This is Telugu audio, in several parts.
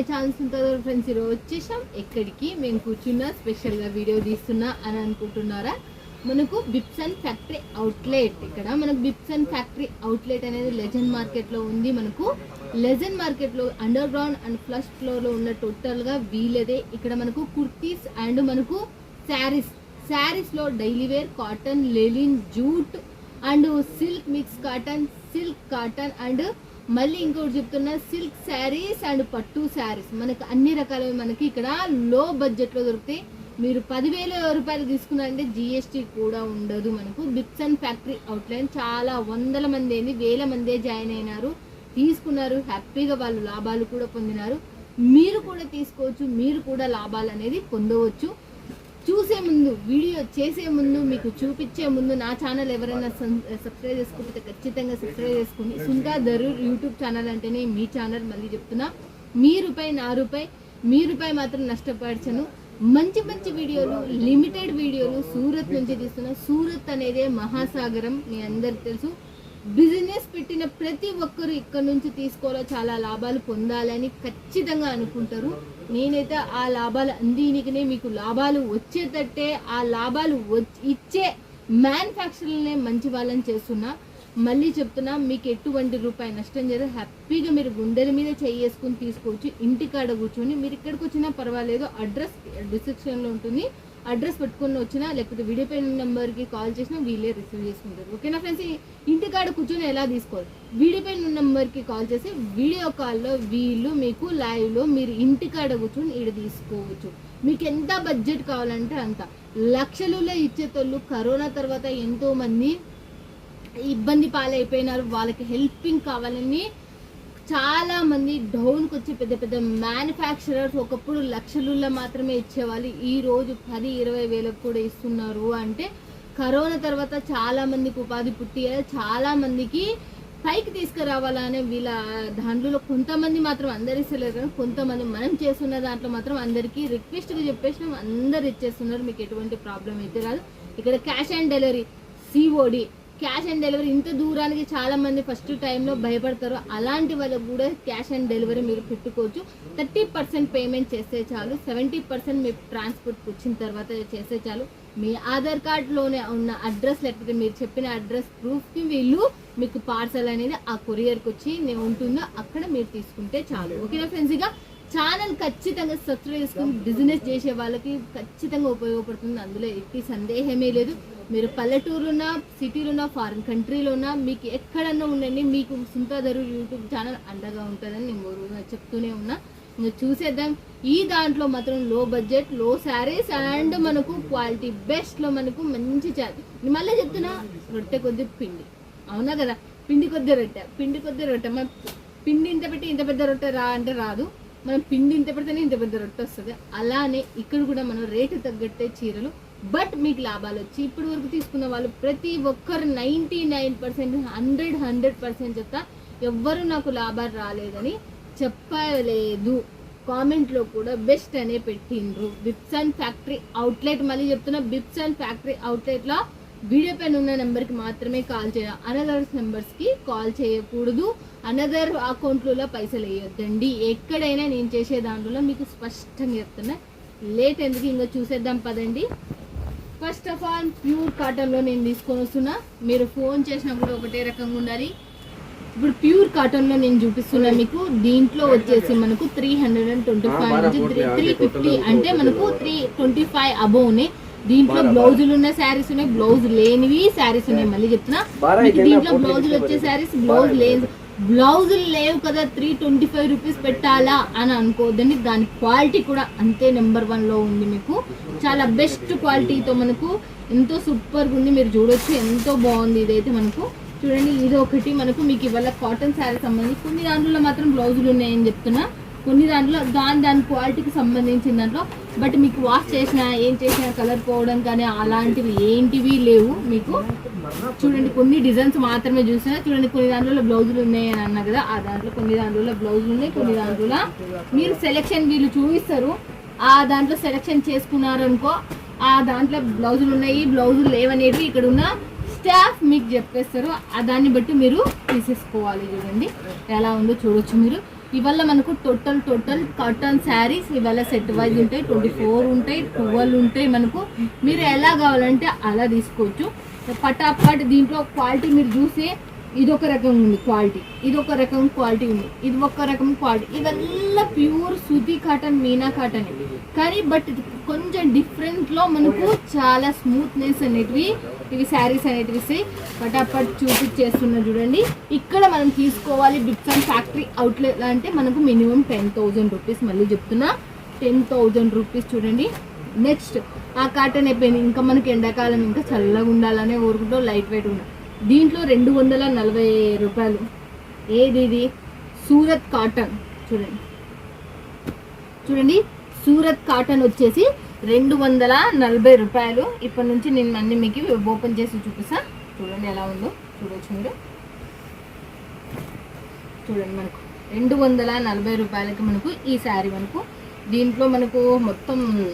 ఫ్రెండ్స్ ఛాన్స్ టు ఉంటుంది ఫ్రెండ్స్ ఈరోజు వచ్చేసాం. ఎక్కడికి? మేము కూర్చున్నా స్పెషల్గా వీడియో తీస్తున్నా అని అనుకుంటున్నారా? మనకు బిప్సన్ ఫ్యాక్టరీ అవుట్లెట్ ఇక్కడ. మనకు బిప్సన్ ఫ్యాక్టరీ అవుట్లెట్ అనేది లెజెండ్ మార్కెట్లో ఉంది. మనకు లెజెండ్ మార్కెట్లో అండర్ గ్రౌండ్ అండ్ ఫస్ట్ ఫ్లోర్లో ఉన్న టోటల్గా వీలదే. ఇక్కడ మనకు కుర్తీస్ అండ్ మనకు శారీస్. శారీస్లో daily wear cotton linen jute and silk mix cotton silk cotton and మళ్ళీ ఇంకోటి చెప్తున్నా సిల్క్ శారీస్ అండ్ పట్టు శారీస్ మనకి అన్ని రకాలవి మనకి ఇక్కడ లో బడ్జెట్లో దొరుకుతాయి. మీరు పదివేల రూపాయలు తీసుకున్నారంటే జిఎస్టీ కూడా ఉండదు మనకు. బిప్సన్ ఫ్యాక్టరీ అవుట్లైన్ చాలా వందల మంది అయింది వేల మందే జాయిన్ అయినారు. తీసుకున్నారు. హ్యాపీగా వాళ్ళు లాభాలు కూడా పొందినారు. మీరు కూడా తీసుకోవచ్చు మీరు కూడా లాభాలు అనేది పొందవచ్చు. చూసే ముందు వీడియో చేసే ముందు మీకు చూపించే ముందు నా ఛానల్ ఎవరైనా సన్- సబ్స్క్రైబ్ eh, చేసుకుంటే ఖచ్చితంగా సబ్స్క్రైబ్ చేసుకుని సుంకా దరూర్ యూట్యూబ్ ఛానల్ అంటేనే మీ ఛానల్ మళ్ళీ చెప్తున్నా. మీ రూపాయి నా రూపాయి మీ రూపాయి మాత్రం నష్టపరచను. మంచి మంచి వీడియోలు లిమిటెడ్ వీడియోలు సూరత్ నుంచి తీస్తున్నా. సూరత్ అనేదే మహాసాగరం మీ అందరికి తెలుసు. బిజినెస్ పెట్టిన ప్రతి ఒక్కరు ఇక్కడ నుంచి తీసుకోవాలో చాలా లాభాలు పొందాలని ఖచ్చితంగా అనుకుంటారు. నేనైతే ఆ లాభాలు అందినికనే మీకు లాభాలు వచ్చేటట్టే ఆ లాభాలు ఇచ్చే మ్యానుఫ్యాక్చర్లనే మంచి వాళ్ళని చేస్తున్నా. మళ్ళీ చెప్తున్నా మీకు ఎటువంటి రూపాయి నష్టం చేయదు హ్యాపీగా మీరు గుండెల మీద చేసుకుని తీసుకోవచ్చు. ఇంటికాడ కూర్చొని మీరు ఇక్కడికి వచ్చినా పర్వాలేదు. అడ్రస్ డిస్క్రిప్షన్లో ఉంటుంది. అడ్రస్ పెట్టుకుని వచ్చినా లేకపోతే వీడియో పైన నెంబర్కి కాల్ చేసినా వీళ్ళే రిసీవ్ చేసుకుంటారు. ఓకేనా ఫ్రెండ్స్? ఇంటికాడ కూర్చొని ఎలా తీసుకోవాలి? వీడియో పైన నెంబర్కి కాల్ చేసి వీడియో కాల్లో వీళ్ళు మీకు లైవ్లో మీరు ఇంటికాడ కూర్చొని ఈడ తీసుకోవచ్చు. మీకు ఎంత బడ్జెట్ కావాలంటే అంత. లక్షలలో ఇచ్చేటోళ్ళు కరోనా తర్వాత ఎంతోమంది ఇబ్బంది పాలైపోయినారు. వాళ్ళకి హెల్పింగ్ కావాలని చాలా మంది డౌన్కి వచ్చి పెద్ద పెద్ద మ్యానుఫ్యాక్చరర్స్ ఒకప్పుడు లక్షలుల్లో మాత్రమే ఇచ్చేవాళ్ళు. ఈ రోజు పది ఇరవై వేలకు కూడా ఇస్తున్నారు అంటే కరోనా తర్వాత చాలా మందికి ఉపాధి పుట్టి చాలా మందికి పైకి తీసుకురావాలనే వీళ్ళ దాంట్లో కొంతమంది మాత్రం అందరు ఇస్తలేరు కానీ కొంతమంది మనం చేస్తున్న దాంట్లో మాత్రం అందరికీ రిక్వెస్ట్గా చెప్పేసి అందరు ఇచ్చేస్తున్నారు. మీకు ఎటువంటి ప్రాబ్లం అయితే రాదు. ఇక్కడ cash on delivery COD cash on delivery ఇంత దూరానికి చాలా మంది ఫస్ట్ టైంలో భయపడతారు. అలాంటి వాళ్ళకు కూడా క్యాష్ ఆన్ డెలివరీ మీరు పెట్టుకోవచ్చు. థర్టీ పర్సెంట్ పేమెంట్ చేస్తే చాలు. సెవెంటీ పర్సెంట్ మీ ట్రాన్స్పోర్ట్కి వచ్చిన తర్వాత చేస్తే చాలు. మీ ఆధార్ కార్డ్లోనే ఉన్న అడ్రస్ లేకపోతే మీరు చెప్పిన అడ్రస్ ప్రూఫ్కి వీళ్ళు మీకు పార్సల్ అనేది ఆ కొరియర్కి వచ్చి ఉంటుందో అక్కడ మీరు తీసుకుంటే చాలు. ఓకేనా ఫ్రెండ్స్ ఇక ఛానల్ ఖచ్చితంగా సబ్స్క్రైబ్ చేసుకుని బిజినెస్ చేసే వాళ్ళకి ఖచ్చితంగా ఉపయోగపడుతుంది. అందులో ఎట్టి సందేహమే లేదు. మీరు పల్లెటూరు ఉన్నా సిటీలో ఫారిన్ కంట్రీలో మీకు ఎక్కడన్నా ఉండండి మీకు సుంతాదరు యూట్యూబ్ ఛానల్ అండగా ఉంటుందని నేను మూడు చెప్తూనే ఉన్నా. ఇంకా చూసేద్దాం. ఈ దాంట్లో మాత్రం లో బడ్జెట్లో శారీస్ అండ్ మనకు క్వాలిటీ బెస్ట్లో మనకు మంచి చా- మళ్ళీ చెప్తున్నా రొట్టె కొద్ది పిండి. అవునా కదా? పిండి కొద్ది రొట్టె పిండి కొద్ది రొట్టె. మనం పిండి ఇంత పెట్టి ఇంత పెద్ద రొట్టె రా అంటే రాదు. మనం పిండి ఇంత పెడితేనే ఇంత పెద్ద రొట్టె వస్తుంది. అలానే ఇక్కడ కూడా మనం రేటు తగ్గట్టే చీరలు బట్ మీకు లాభాలు వచ్చి ఇప్పటి వరకు తీసుకున్న వాళ్ళు ప్రతి ఒక్కరు ninety nine percent hundred hundred percent చెప్తా ఎవ్వరు నాకు లాభాలు రాలేదని చెప్పలేదు. కామెంట్లో కూడా బెస్ట్ అనే పెట్టిండ్రు. బిప్స్ అండ్ ఫ్యాక్టరీ అవుట్లెట్ మళ్ళీ చెప్తున్నా బిప్స్ అండ్ ఫ్యాక్టరీ అవుట్లెట్లో వీడియో పైన ఉన్న నెంబర్కి మాత్రమే కాల్ చేయాలి అనదర్ నెంబర్స్కి కాల్ చేయకూడదు. అనదర్ అకౌంట్లలో పైసలు వేయొద్దండి. ఎక్కడైనా నేను చేసే దాంట్లో మీకు స్పష్టంగా చెప్తున్నా. లేట్ ఎందుకు? ఇంకా చూసేద్దాం పదండి. ఫస్ట్ ఆఫ్ ఆల్ ప్యూర్ కాటన్లో నేను తీసుకొని వస్తున్నా. మీరు ఫోన్ చేసినప్పుడు ఒకటే రకంగా ఉండాలి. ఇప్పుడు ప్యూర్ కాటన్లో నేను చూపిస్తున్నా మీకు. దీంట్లో వచ్చేసి మనకు three hundred and twenty five నుంచి త్రీ త్రీ ఫిఫ్టీ అంటే మనకు త్రీ ట్వంటీ ఫైవ్ అబోవ్ ఉన్నాయి. దీంట్లో బ్లౌజులు ఉన్న శారీస్ ఉన్నాయి బ్లౌజ్ లేనివి శారీస్ ఉన్నాయి. మళ్ళీ చెప్తున్నా. దీంట్లో బ్లౌజులు వచ్చే శారీస్ బ్లౌజ్ లేదు బ్లౌజులు లేవు కదా త్రీ ట్వంటీ ఫైవ్ రూపీస్ పెట్టాలా అని అనుకోవద్దండి. దాని క్వాలిటీ కూడా అంతే నెంబర్ వన్లో ఉంది మీకు. చాలా బెస్ట్ క్వాలిటీతో మనకు ఎంతో సూపర్గా ఉంది. మీరు చూడొచ్చు ఎంతో బాగుంది ఇదైతే మనకు. చూడండి ఇది ఒకటి మనకు మీకు ఇవాళ కాటన్ శారీ సంబంధించి కొన్ని దాంట్లో మాత్రం బ్లౌజులు ఉన్నాయని చెప్తున్నా. కొన్ని దాంట్లో దాని దాని క్వాలిటీకి సంబంధించిన దాంట్లో. బట్ మీకు వాష్ చేసినా ఏం చేసినా కలర్ పోవడం కానీ అలాంటివి ఏంటివి లేవు మీకు. చూడండి కొన్ని డిజైన్స్ మాత్రమే చూసినా చూడండి కొన్ని దాంట్లో బ్లౌజులు ఉన్నాయి అని అన్నా కదా ఆ దాంట్లో కొన్ని దాంట్లో బ్లౌజులు ఉన్నాయి కొన్ని దాంట్లో మీరు సెలెక్షన్ వీళ్ళు చూపిస్తారు. ఆ దాంట్లో సెలెక్షన్ చేసుకున్నారు అనుకో ఆ దాంట్లో బ్లౌజులు ఉన్నాయి బ్లౌజులు లేవనేవి ఇక్కడ ఉన్న స్టాఫ్ మీకు చెప్పేస్తారు. ఆ దాన్ని బట్టి మీరు తీసేసుకోవాలి చూడండి. ఎలా ఉందో చూడొచ్చు మీరు. ఇవాళ మనకు టోటల్ టోటల్ కాటన్ శారీస్ ఇవాళ సెట్ వైజ్ ఉంటాయి ట్వంటీ ఫోర్ ఉంటాయి ట్వెల్వ్ ఉంటాయి మనకు. మీరు ఎలా కావాలంటే అలా తీసుకోవచ్చు. పటాపట్ దీంట్లో క్వాలిటీ మీరు చూసి ఇది ఒక రకం ఉంది క్వాలిటీ ఇది ఒక రకం క్వాలిటీ ఉంది ఇది ఒక రకం క్వాలిటీ ఇవల్ల ప్యూర్ సుతి కాటన్ మీనా కాటన్. కానీ బట్ కొంచెం డిఫరెంట్లో మనకు చాలా స్మూత్నెస్ అనేటివి ఇవి శారీస్ అనేటివి పటాపట్ చూపించేస్తున్నా చూడండి. ఇక్కడ మనం తీసుకోవాలి బిప్సన్ ఫ్యాక్టరీ అవుట్లెట్ అంటే మనకు మినిమం టెన్ థౌజండ్ రూపీస్ మళ్ళీ చెప్తున్నా. టెన్ థౌజండ్ రూపీస్ చూడండి. నెక్స్ట్ ఆ కాటన్ అయిపోయింది. ఇంకా మనకి ఎండాకాలం ఇంకా చల్లగా ఉండాలనే ఊరుకుంటూ లైట్ వెయిట్ ఉంది దీంట్లో రెండు వందల నలభై రూపాయలు. ఏది ఇది? సూరత్ కాటన్. చూడండి. చూడండి. సూరత్ కాటన్ వచ్చేసి రెండు వందల నలభై రూపాయలు. ఇప్పటి నుంచి నేను అన్ని మీకు ఓపెన్ చేసి చూపిస్తా. చూడండి ఎలా ఉందో. చూడొచ్చు మీరు. చూడండి మనకు. రెండు వందల నలభై రూపాయలకి మనకు ఈ శారీ మనకు. దీంట్లో మనకు మొత్తం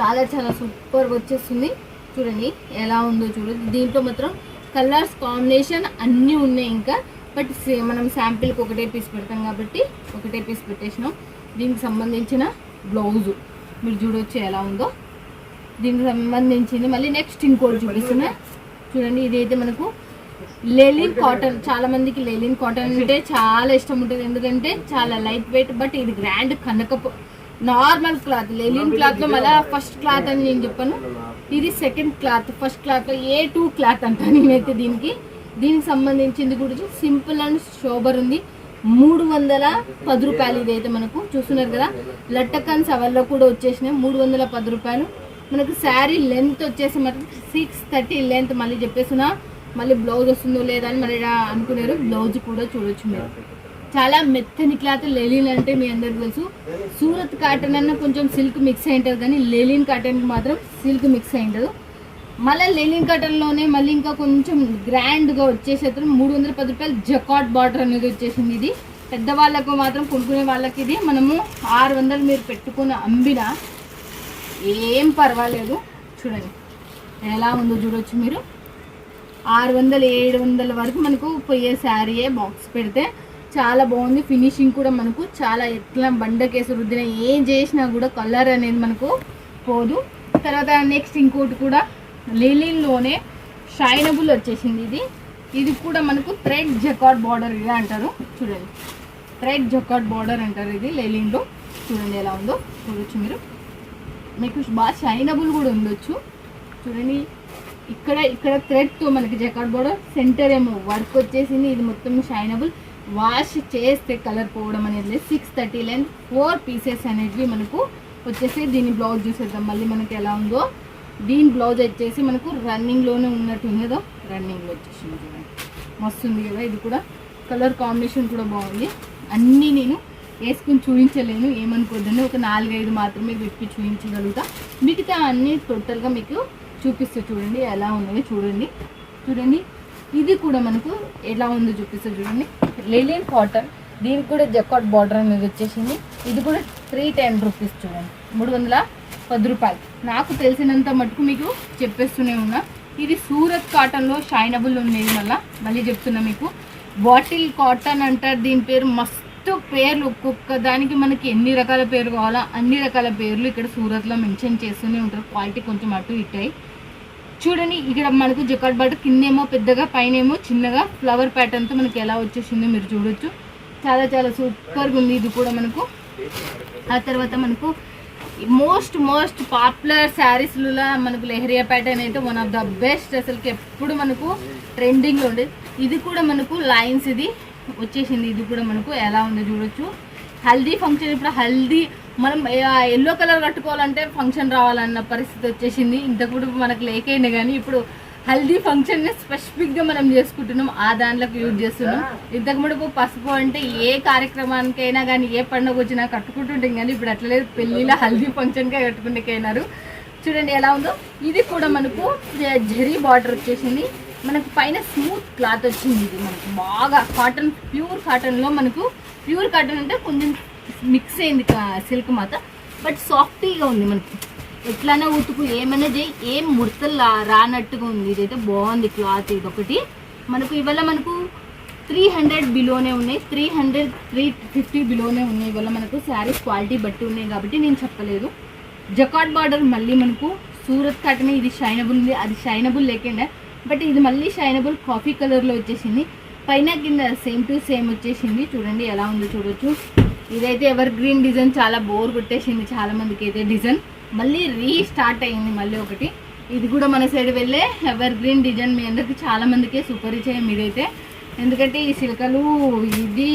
చాలా చాలా సూపర్ వచ్చేస్తుంది. చూడండి ఎలా ఉందో చూడండి. దీంట్లో మాత్రం కలర్స్ కాంబినేషన్ అన్నీ ఉన్నాయి ఇంకా. బట్ సే- మనం శాంపిల్కి ఒకటే పీస్ పెడతాం కాబట్టి ఒకటే పీస్ పెట్టేసినాం. దీనికి సంబంధించిన బ్లౌజు మీరు చూడొచ్చు ఎలా ఉందో. దీనికి సంబంధించింది మళ్ళీ నెక్స్ట్ ఇంకోటి చూపిస్తున్నా. చూడండి ఇదైతే మనకు లెలిన్ కాటన్. చాలా మందికి లెలిన్ కాటన్ అంటే చాలా ఇష్టం ఉంటుంది. ఎందుకంటే చాలా లైట్ వెయిట్ బట్ ఇది గ్రాండ్ కనకపో నార్మల్ క్లాత్ లెలిన్ క్లాత్లో మళ్ళీ ఫస్ట్ క్లాత్ అని నేను చెప్పాను. ఇది సెకండ్ క్లాత్ ఫస్ట్ క్లాత్లో ఏ టూ క్లాత్ అంట నేనైతే దీనికి. దీనికి సంబంధించింది కూడా సింపుల్ అండ్ షోబర్ ఉంది. మూడు వందల పది రూపాయలు ఇదైతే మనకు. చూస్తున్నారు కదా? లట్టకన్ సవల్లో కూడా వచ్చేసినాయి మూడు వందల పది రూపాయలు. మనకు శారీ లెంత్ వచ్చేసి మాత్రం సిక్స్ థర్టీ లెంత్ మళ్ళీ చెప్పేస్తున్నా. మళ్ళీ బ్లౌజ్ వస్తుందో లేదా అని మరి అనుకున్నారు. బ్లౌజ్ కూడా చూడొచ్చు మీరు. చాలా మెత్తని క్లాత్ లెలిన్ అంటే మీ అందరికి తెలుసు. సూరత్ కాటన్ అన్న కొంచెం సిల్క్ మిక్స్ అయి ఉంటుంది కానీ లెలిన్ కాటన్కి మాత్రం సిల్క్ మిక్స్ అయి ఉండదు మళ్ళీ లెలిన్ కాటన్లోనే మళ్ళీ ఇంకా కొంచెం గ్రాండ్గా వచ్చేసేది మూడు వందల పది రూపాయలు జకాట్ బార్డర్ అనేది వచ్చేసింది ఇది. పెద్దవాళ్ళకు మాత్రం కొనుక్కునే వాళ్ళకి ఇది. మనము ఆరు వందలు మీరు పెట్టుకుని అమ్మిన ఏం పర్వాలేదు. చూడండి ఎలా ఉందో చూడొచ్చు మీరు. ఆరు వందలు ఏడు వందల వరకు మనకు పోయే శారీయే బాక్స్ పెడితే చాలా బాగుంది. ఫినిషింగ్ కూడా మనకు చాలా ఎట్లా బండకేసి రుద్దిన ఏం చేసినా కూడా కలర్ అనేది మనకు పోదు. తర్వాత నెక్స్ట్ ఇంకోటి కూడా లిలిన్లోనే షైనబుల్ వచ్చేసింది ఇది. ఇది కూడా మనకు థ్రెడ్ జకాట్ బార్డర్ ఇది అంటారు. చూడండి. థ్రెడ్ జకాట్ బార్డర్ అంటారు ఇది లెలిన్లో చూడండి ఎలా ఉందో. చూడొచ్చు మీరు. మీకు బాగా షైనబుల్ కూడా ఉండొచ్చు. చూడండి. ఇక్కడ ఇక్కడ థ్రెడ్తో మనకి జకాట్ బోర్డర్ సెంటర్ ఏమో వర్క్ వచ్చేసింది. ఇది మొత్తం షైనబుల్. వాష్ చేస్తే కలర్ పోవడం అనేది లేదు. Six thirty length four pieces అనేటివి మనకు వచ్చేసి దీని బ్లౌజ్ చూసేద్దాం. మళ్ళీ మనకి ఎలా ఉందో. దీని బ్లౌజ్ వచ్చేసి మనకు రన్నింగ్లోనే ఉన్నట్టు ఉన్నదో రన్నింగ్లో వచ్చేసింది చూడండి. మస్తుంది కదా. ఇది కూడా కలర్ కాంబినేషన్ కూడా బాగుంది. అన్నీ నేను వేసుకుని చూపించలేను. ఏమనుకోద్దని ఒక నాలుగైదు మాత్రమే విప్పి చూపించగలుగుతా. మిగతా అన్నీ టోటల్గా మీకు చూపిస్తా చూడండి. ఎలా ఉన్నాయో చూడండి. చూడండి. ఇది కూడా మనకు ఎలా ఉందో చూపిస్తా చూడండి. Linen cotton. దీనికి కూడా జకాట్ బార్డర్ అనేది వచ్చేసింది. ఇది కూడా త్రీ టెన్ రూపీస్ చూడండి. మూడు వందల పది రూపాయలు. నాకు తెలిసినంత మటుకు మీకు చెప్పేస్తూనే ఉన్నా. ఇది సూరత్ కాటన్లో షైనబుల్ ఉండేది మళ్ళీ. మళ్ళీ చెప్తున్నా మీకు. బాటిల్ కాటన్ అంటారు. దీని పేరు మస్తు పేర్లు. ఒక్కొక్క దానికి మనకి ఎన్ని రకాల పేరు కావాలా? అన్ని రకాల పేర్లు ఇక్కడ సూరత్లో మెన్షన్ చేస్తూనే ఉంటారు. క్వాలిటీ కొంచెం అటు ఇట్టాయి చూడండి ఇక్కడ మనకు జకాట్ బాట కిందేమో పెద్దగా పైన ఏమో చిన్నగా ఫ్లవర్ ప్యాటర్న్తో మనకి ఎలా వచ్చేసిందో మీరు చూడొచ్చు. చాలా చాలా సూపర్గా ఉంది ఇది కూడా మనకు. ఆ తర్వాత మనకు మోస్ట్ మోస్ట్ పాపులర్ శారీస్లలో మనకు లెహరియా ప్యాటర్న్ అయితే వన్ ఆఫ్ ద బెస్ట్ అసలుకి ఎప్పుడు మనకు ట్రెండింగ్లో ఉండేది. ఇది కూడా మనకు లైన్స్ ఇది. వచ్చేసింది ఇది కూడా మనకు ఎలా ఉందో చూడొచ్చు. హల్దీ ఫంక్షన్ ఇప్పుడు హల్దీ మనం ఎల్లో కలర్ కట్టుకోవాలంటే ఫంక్షన్ రావాలన్న పరిస్థితి వచ్చేసింది. ఇంతకుముందు మనకు లేకైనా కానీ ఇప్పుడు హల్దీ ఫంక్షన్ స్పెసిఫిక్గా గా మనం చేసుకుంటున్నాం. ఆ దాంట్లోకి యూజ్ చేస్తున్నాం. ఇంతకు పసుపు అంటే ఏ కార్యక్రమానికైనా కానీ ఏ పండుగ వచ్చినా కట్టుకుంటుంటాం కానీ ఇప్పుడు అట్లా లేదు. హల్దీ ఫంక్షన్గా కట్టుకుంటేకైనారు. చూడండి ఎలా ఉందో. ఇది కూడా మనకు జరీ బార్డర్ వచ్చేసింది. మనకు పైన స్మూత్ క్లాత్ వచ్చింది ఇది మనకు. బాగా కాటన్ ప్యూర్ కాటన్లో మనకు ప్యూర్ కాటన్ అంటే కొంచెం మిక్స్ అయింది సిల్క్ మాత. బట్ సాఫ్టీగా ఉంది మనకి. ఎట్లానే ఉతుకు ఏమైనా చేయి ఏం ముడతలు రానట్టుగా ఉంది. ఇదైతే బాగుంది క్లాత్ ఇది ఒకటి మనకు ఇవాళ మనకు త్రీ హండ్రెడ్ బిలోనే ఉన్నాయి. త్రీ హండ్రెడ్ త్రీ ఫిఫ్టీ బిలోనే ఉన్నాయి. ఇవాళ మనకు శారీస్ క్వాలిటీ బట్టి ఉన్నాయి కాబట్టి నేను చెప్పలేదు. జకాట్ బార్డర్ మళ్ళీ మనకు సూరత్ కాటన్ ఇది షైనబుల్ ఉంది. అది షైనబుల్ లేకుండా. బట్ ఇది మళ్ళీ షైనబుల్ కాఫీ కలర్లో వచ్చేసింది. పైన కింద సేమ్ టు సేమ్ వచ్చేసింది. చూడండి ఎలా ఉందో చూడొచ్చు. ఇదైతే ఎవర్ గ్రీన్ డిజైన్ చాలా బోర్ కొట్టేసింది చాలా మందికి అయితే డిజైన్ మళ్ళీ రీస్టార్ట్ అయింది మళ్ళీ ఒకటి. ఇది కూడా మన సైడ్ వెళ్ళే ఎవర్ గ్రీన్ డిజైన్ మీ అందరికి చాలా మందికి సుపరిచయం ఇదైతే. ఎందుకంటే ఈ సిల్కలు ఇది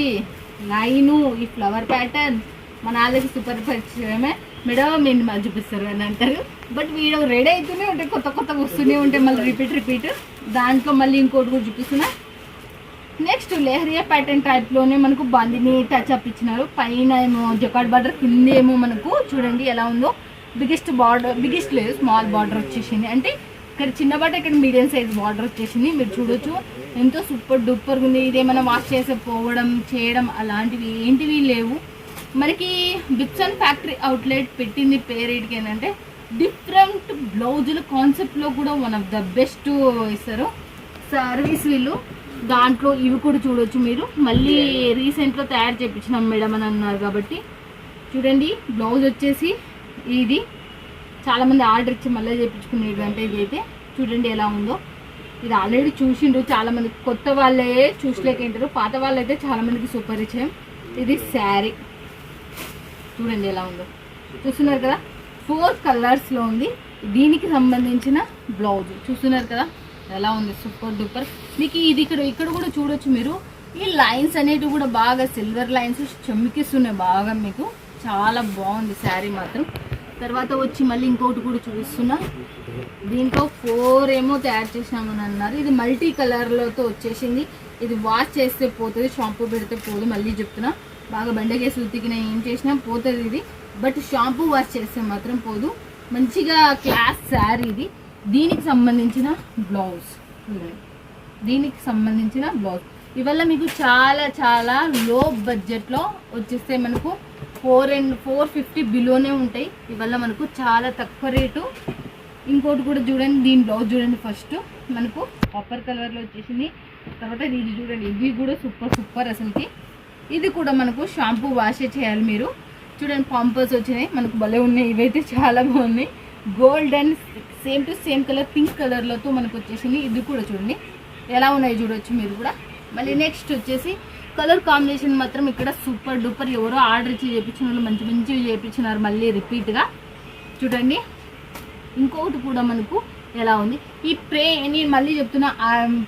లైను ఈ ఫ్లవర్ ప్యాటర్న్ మన వాళ్ళకి సూపర్ పరిచయమే. మేడం మీరు మళ్ళీ చూపిస్తారు అని అంటారు. బట్ వీడియో రెడీ అవుతూనే ఉంటాయి కొత్త కొత్త వస్తూనే ఉంటాయి. మళ్ళీ రిపీట్ రిపీట్ దాంట్లో మళ్ళీ ఇంకోటి కూడా చూపిస్తున్నా. నెక్స్ట్ లెహరియా ప్యాటర్న్ టైప్లోనే మనకు బందిని టచ్ అప్ ఇచ్చినారు. పైన ఏమో జకాడ్ బార్డర్ కింద ఏమో మనకు చూడండి ఎలా ఉందో. బిగ్గెస్ట్ బార్డర్ బిగ్గెస్ట్ లేదు స్మాల్ బార్డర్ వచ్చేసింది. అంటే ఇక్కడ చిన్న ఇక్కడ మీడియం సైజ్ బార్డర్ వచ్చేసింది. మీరు చూడొచ్చు. ఎంతో సూపర్ డూపర్గా ఉంది. ఇదేమైనా వాష్ చేసే పోవడం చేయడం అలాంటివి ఏంటివి లేవు. మనకి బిప్సన్ ఫ్యాక్టరీ అవుట్లెట్ పెట్టింది పేరేటికి ఏంటంటే డిఫరెంట్ బ్లౌజుల కాన్సెప్ట్లో కూడా వన్ ఆఫ్ ద బెస్ట్ ఇస్తారు. సర్వీస్ వీళ్ళు. దాంట్లో ఇవి కూడా చూడొచ్చు మీరు. మళ్ళీ రీసెంట్లో తయారు చేయించినాం మేడం అని అన్నారు కాబట్టి. చూడండి బ్లౌజ్ వచ్చేసి ఇది. చాలామంది ఆర్డర్ ఇచ్చి మళ్ళీ చేయించుకునేది అంటే ఇది అయితే చూడండి ఎలా ఉందో. ఇది ఆల్రెడీ చూసిండ్రు చాలామంది కొత్త వాళ్ళే చూసలేకేంటారు. పాత వాళ్ళైతే చాలామందికి సుపరిచయం ఇది శారీ చూడండి ఎలా ఉందో. చూస్తున్నారు కదా? ఫోర్ కలర్స్లో ఉంది. దీనికి సంబంధించిన బ్లౌజ్ చూస్తున్నారు కదా? ఎలా ఉంది? సూపర్ డూపర్ మీకు ఇది ఇక్కడ ఇక్కడ కూడా చూడొచ్చు మీరు. ఈ లైన్స్ అనేటివి కూడా బాగా సిల్వర్ లైన్స్ చెమ్మికిస్తున్నాయి బాగా మీకు. చాలా బాగుంది శారీ మాత్రం. తర్వాత వచ్చి మళ్ళీ ఇంకోటి కూడా చూపిస్తున్నా. దీంట్లో ఫోర్ ఏమో తయారు చేసినామని అన్నారు. ఇది మల్టీ కలర్లతో వచ్చేసింది. ఇది వాష్ చేస్తే పోతుంది షాంపూ పెడితే పోదు మళ్ళీ చెప్తున్నా. బాగా బండకేసి ఉతికినా ఏం చేసినా పోతుంది ఇది. బట్ షాంపూ వాష్ చేస్తే మాత్రం పోదు. మంచిగా క్లాస్ శారీ ఇది. దీనికి సంబంధించిన బ్లౌజ్. చూడండి దీనికి సంబంధించిన బ్లౌజ్. ఇవల్ల మీకు చాలా చాలా లో బడ్జెట్లో వచ్చేస్తే మనకు ఫోర్ అండ్ ఫోర్ ఫిఫ్టీ బిలోనే ఉంటాయి. ఇవల్ల మనకు చాలా తక్కువ రేటు. ఇంకోటి కూడా చూడండి దీని బ్లౌజ్ చూడండి ఫస్ట్. మనకు కాపర్ కలర్లో వచ్చేసింది. తర్వాత ఇది చూడండి ఇది కూడా సూపర్ సూపర్ అసలుకి. ఇది కూడా మనకు షాంపూ వాషే చేయాలి మీరు. చూడండి పాంపర్స్ వచ్చినాయి. మనకు భలే ఉన్నాయి. ఇవైతే చాలా బాగున్నాయి. Gold and same to same colour pink కలర్లతో మనకు వచ్చేసింది. ఇది కూడా చూడండి. ఎలా ఉన్నాయి చూడొచ్చు మీరు కూడా. మళ్ళీ నెక్స్ట్ వచ్చేసి కలర్ కాంబినేషన్ మాత్రం ఇక్కడ సూపర్ డూపర్ ఎవరో ఆర్డర్ ఇచ్చి చేయించిన వాళ్ళు మంచి మంచివి చేయించినారు మళ్ళీ రిపీట్గా చూడండి. ఇంకొకటి కూడా మనకు ఎలా ఉంది. ఈ ప్రే నేను మళ్ళీ చెప్తున్నా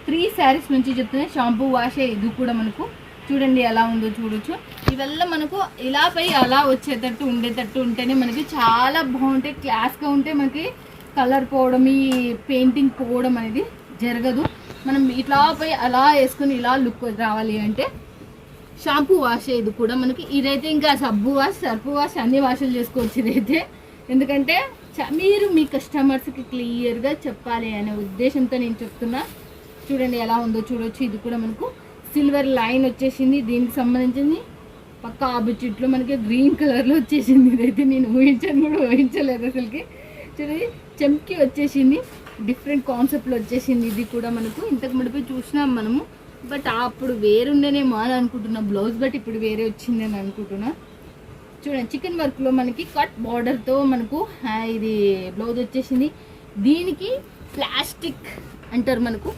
త్రీ శారీస్ నుంచి చెప్తున్నా షాంపూ వాష్ ఇది కూడా మనకు చూడండి ఎలా ఉందో చూడొచ్చు. ఇవల్ల మనకు ఇలా పై అలా వచ్చేటట్టు ఉండేటట్టు ఉంటేనే మనకి చాలా బాగుంటాయి క్లాస్గా ఉంటే మనకి కలర్ పోవడం ఈ పెయింటింగ్ పోవడం అనేది జరగదు. మనం ఇట్లా పై అలా వేసుకుని ఇలా లుక్ రావాలి అంటే షాంపూ వాష్ ఇది కూడా మనకి ఇదైతే ఇంకా సబ్బు వాష్ సర్పు వాష్ అన్ని వాషులు చేసుకోవచ్చు ఇదైతే. ఎందుకంటే చ- మీరు మీ కస్టమర్స్కి క్లియర్గా చెప్పాలి అనే ఉద్దేశంతో నేను చెప్తున్నా. చూడండి ఎలా ఉందో చూడొచ్చు. ఇది కూడా మనకు సిల్వర్ లైన్ వచ్చేసింది. దీనికి సంబంధించింది పక్క చెట్లు మనకి గ్రీన్ కలర్లో వచ్చేసింది. ఇదైతే నేను ఊహించాను కూడా ఊహించలేదు అసలుకి. చూడండి చెంకి వచ్చేసింది. డిఫరెంట్ కాన్సెప్ట్లో వచ్చేసింది. ఇది కూడా మనకు ఇంతకు ముడిపై చూసినాం మనము. బట్ అప్పుడు వేరుండేనేమో అని అనుకుంటున్నా. బ్లౌజ్ బట్ ఇప్పుడు వేరే వచ్చిందని అనుకుంటున్నా. చూడండి చికెన్ వర్క్లో మనకి కట్ బార్డర్తో మనకు ఇది బ్లౌజ్ వచ్చేసింది. దీనికి ప్లాస్టిక్ అంటారు మనకు.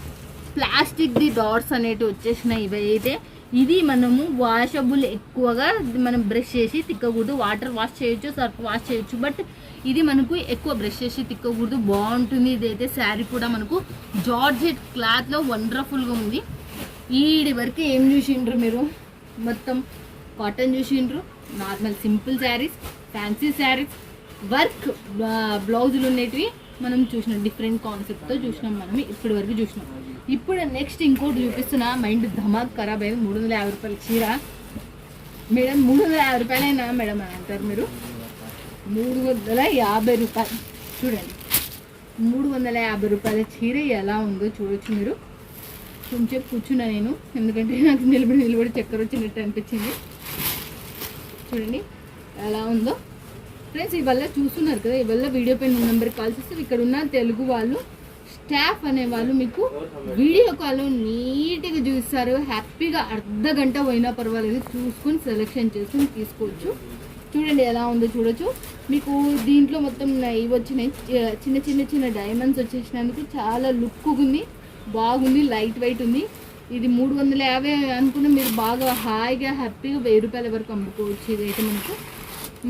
ప్లాస్టిక్ది డాట్స్ అనేటివి వచ్చేసినాయి. ఇవి అయితే ఇది మనము వాషబుల్ ఎక్కువగా మనం బ్రష్ చేసి తిక్కకూడదు. వాటర్ వాష్ చేయొచ్చు సర్ఫ్ వాష్ చేయొచ్చు. బట్ ఇది మనకు ఎక్కువ బ్రష్ చేసి తిక్కకూడదు. బాగుంటుంది. ఇదైతే శారీ కూడా మనకు జార్జెట్ క్లాత్లో వండర్ఫుల్గా ఉంది. ఈడి వరకు ఏం చూసిండ్రు మీరు? మొత్తం కాటన్ చూసిండ్రు. Normal simple saris fancy saris work బ్లౌజులు ఉండేటివి మనం చూసినాం డిఫరెంట్ కాన్సెప్ట్తో చూసినాం మనం ఇప్పటి వరకు చూసినాం. ఇప్పుడు నెక్స్ట్ ఇంకోటి చూపిస్తున్నా మైండ్ ధమాక్ ఖరాబ్ అయింది మూడు వందల యాభై రూపాయల చీర. మేడం మూడు వందల యాభై రూపాయలైనా మేడం అని అంటారు మీరు. మూడు వందల యాభై రూపాయలు చూడండి. మూడు వందల యాభై రూపాయల చీర ఎలా ఉందో చూడొచ్చు మీరు. కొంచెం కూర్చున్నా నేను ఎందుకంటే నాకు నిలబడి నిలబడి చక్కెర వచ్చినట్టు అనిపించింది. చూడండి ఎలా ఉందో. ఫ్రెండ్స్ ఇవల్ల చూస్తున్నారు కదా ఇవల్ల వీడియో పైన నెంబర్కి కాల్ చేస్తే ఇక్కడ ఉన్న తెలుగు వాళ్ళు స్టాఫ్ అనే వాళ్ళు మీకు వీడియో కాల్ నీట్గా చూస్తారు హ్యాపీగా అర్ధ గంట పోయినా పర్వాలేదు చూసుకొని సెలెక్షన్ చేసుకుని తీసుకోవచ్చు. చూడండి ఎలా ఉందో చూడొచ్చు. మీకు దీంట్లో మొత్తం ఇవి వచ్చినాయి. చిన్న చిన్న చిన్న డైమండ్స్ వచ్చేసినందుకు చాలా లుక్ ఉంది. బాగుంది లైట్ వెయిట్ ఉంది. ఇది మూడు వందల యాభై అనుకున్న మీరు బాగా హాయిగా హ్యాపీగా వెయ్యి రూపాయల వరకు అమ్ముకోవచ్చు ఇదైతే మనకు.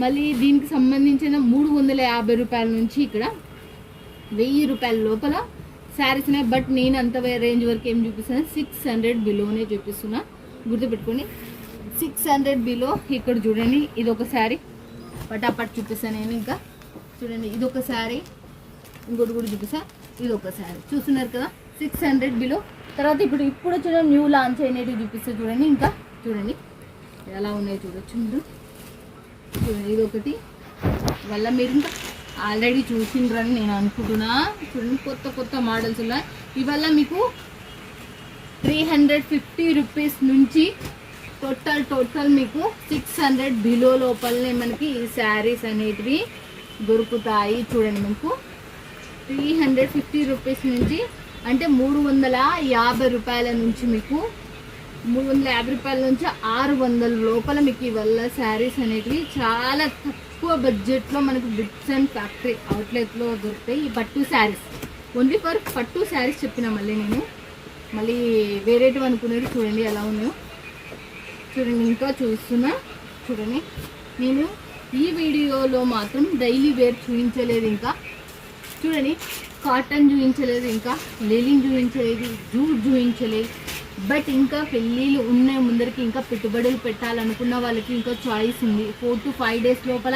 మళ్ళీ దీనికి సంబంధించిన మూడు వందల యాభై రూపాయల నుంచి ఇక్కడ వెయ్యి రూపాయల లోపల శారీస్ ఉన్నాయి. బట్ నేను అంత రేంజ్ వరకు ఏం చూపిస్తున్నా. సిక్స్ హండ్రెడ్ బిలోనే చూపిస్తున్నా. గుర్తుపెట్టుకోండి. సిక్స్ హండ్రెడ్ బిలో ఇక్కడ చూడండి. ఇది ఒక శారీ. పటాపట్ చూపిస్తాను నేను ఇంకా. చూడండి ఇది ఒక శారీ. ఇంకోటి కూడా చూపిస్తా. ఇది ఒక శారీ. చూస్తున్నారు కదా? సిక్స్ హండ్రెడ్ బిలో తర్వాత ఇప్పుడు ఇప్పుడు చూడండి న్యూ లాంచ్ అయినవి చూపిస్తే చూడండి. ఇంకా చూడండి. ఎలా ఉన్నాయో చూడొచ్చు మీరు. ఇది ఒకటి వల్ల మీరు ఇంకా ఆల్రెడీ చూసిండ్రని నేను అనుకుంటున్నా. చూడండి కొత్త కొత్త మోడల్స్ ఉన్నాయి. ఇవల్ల మీకు త్రీ హండ్రెడ్ ఫిఫ్టీ రూపీస్ నుంచి టోటల్ టోటల్ మీకు సిక్స్ హండ్రెడ్ బిలో లోపలనే మనకి ఈ శారీస్ అనేటివి దొరుకుతాయి చూడండి మీకు. త్రీ హండ్రెడ్ ఫిఫ్టీ రూపీస్ నుంచి అంటే మూడు వందల యాభై రూపాయల నుంచి మీకు మూడు వందల యాభై రూపాయల నుంచి ఆరు వందల లోపల మీకు ఇవల్ల శారీస్ అనేటివి చాలా తక్కువ బడ్జెట్లో మనకు బిట్స్ అండ్ ఫ్యాక్టరీ అవుట్లెట్లో దొరుకుతాయి. ఈ పట్టు శారీస్. ఓన్లీ ఫర్ పట్టు శారీస్ చెప్పిన మళ్ళీ నేను. మళ్ళీ వేరేటివి అనుకునేది చూడండి ఎలా ఉన్నాయో. చూడండి ఇంకా చూస్తున్నా. చూడండి. నేను ఈ వీడియోలో మాత్రం డైలీ వేర్ చూపించలేదు ఇంకా. చూడండి కాటన్ చూపించలేదు ఇంకా. లెలిన్ చూపించలేదు జూట్ చూపించలేదు బట్ ఇంకా పెళ్ళిళ్ళు ఉన్నాయి ముందరికి ఇంకా పెట్టుబడులు పెట్టాలనుకున్న వాళ్ళకి ఇంకా చాయిస్ ఉంది. ఫోర్ టు ఫైవ్ డేస్ లోపల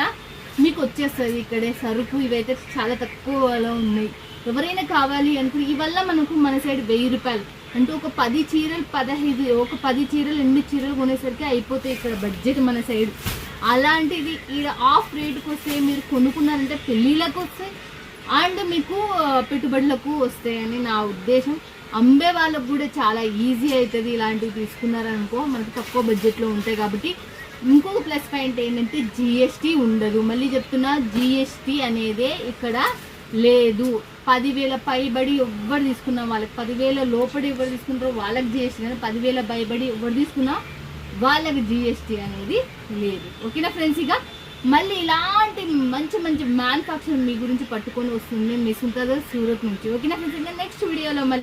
మీకు వచ్చేస్తుంది ఇక్కడే. సరుకు ఇవైతే చాలా తక్కువలో ఉన్నాయి. ఎవరైనా కావాలి అనుకుని ఇవల్ల మనకు మన సైడ్ వెయ్యి రూపాయలు. అంటే ఒక పది చీరలు పదహైదు ఒక పది చీరలు ఎనిమిది చీరలు కొనేసరికి అయిపోతాయి ఇక్కడ బడ్జెట్ మన సైడ్ అలాంటిది ఈడ ఆఫ్ రేట్కి వస్తే మీరు కొనుక్కున్నారంటే పెళ్ళిళ్ళకు వస్తాయి అండ్ మీకు పెట్టుబడులకు వస్తాయని నా ఉద్దేశం. అమ్మే వాళ్ళకు కూడా చాలా ఈజీ అవుతుంది ఇలాంటివి తీసుకున్నారనుకో మనకు తక్కువ బడ్జెట్లో ఉంటాయి కాబట్టి. ఇంకొక ప్లస్ పాయింట్ ఏంటంటే జిఎస్టీ ఉండదు. మళ్ళీ చెప్తున్నా జిఎస్టీ అనేదే ఇక్కడ లేదు. పదివేల పైబడి ఎవ్వరు తీసుకున్నా వాళ్ళకి. పదివేల లోపడి ఎవరు తీసుకుంటారో వాళ్ళకి జిఎస్టీ కానీ పదివేల పైబడి ఎవరు తీసుకున్నా వాళ్ళకి జిఎస్టీ అనేది లేదు. ఓకేనా ఫ్రెండ్స్ ఇక మళ్ళీ ఇలాంటి మంచి మంచి మ్యానుఫ్యాక్చర్ మీ గురించి పట్టుకొని వస్తుంది మీ సుందర్ సూరత్ నుంచి. ఓకేనా ఫ్రెండ్స్ ఇంకా నెక్స్ట్ వీడియోలో మళ్ళీ